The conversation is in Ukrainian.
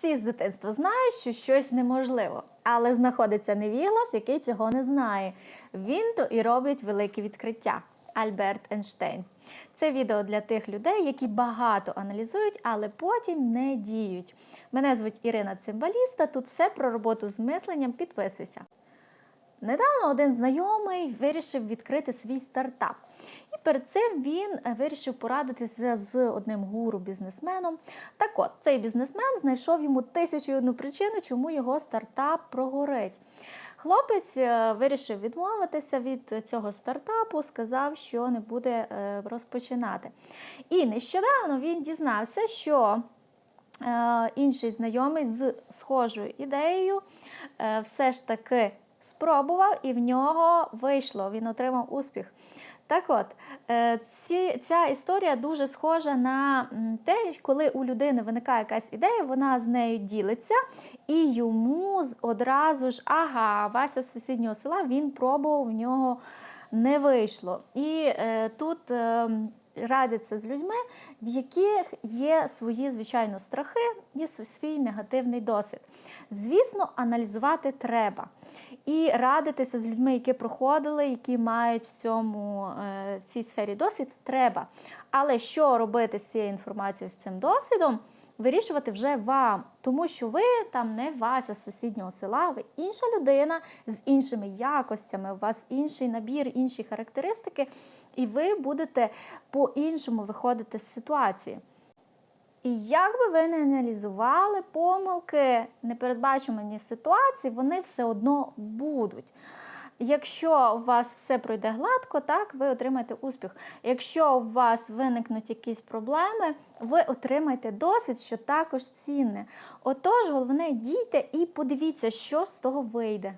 Всі з дитинства знають, що щось неможливо, але знаходиться невіглас, який цього не знає. Він то і робить велике відкриття. Альберт Ейнштейн. Це відео для тих людей, які багато аналізують, але потім не діють. Мене звуть Ірина Цимбаліста. Тут все про роботу з мисленням. Підписуйся. Недавно один знайомий вирішив відкрити свій стартап. І перед цим він е, вирішив порадитися з одним гуру-бізнесменом. Так от, цей бізнесмен знайшов йому тисячу і одну причину, чому його стартап прогорить. Хлопець е, вирішив відмовитися від цього стартапу, сказав, що не буде е, розпочинати. І нещодавно він дізнався, що інший знайомий з схожою ідеєю все ж таки спробував і в нього вийшло, він отримав успіх. Так от, е, ці, ця історія дуже схожа на те, коли у людини виникає якась ідея, вона з нею ділиться, і йому одразу ж, ага, Вася з сусіднього села він пробував, в нього не вийшло. І е, тут е, радяться з людьми, в яких є свої, звичайно, страхи, є свій негативний досвід. Звісно, аналізувати треба. І радитися з людьми, які проходили, які мають в цьому е, в цій сфері досвід, треба. Але що робити з цією інформацією, з цим досвідом, вирішувати вже вам, тому що ви там не Вася з сусіднього села, ви інша людина з іншими якостями, у вас інший набір, інші характеристики, і ви будете по-іншому виходити з ситуації. І як би ви не аналізували помилки, непередбачувані ситуації, вони все одно будуть. Якщо у вас все пройде гладко, так ви отримаєте успіх. Якщо у вас виникнуть якісь проблеми, ви отримаєте досвід, що також цінне. Отож, головне, дійте і подивіться, що з того вийде.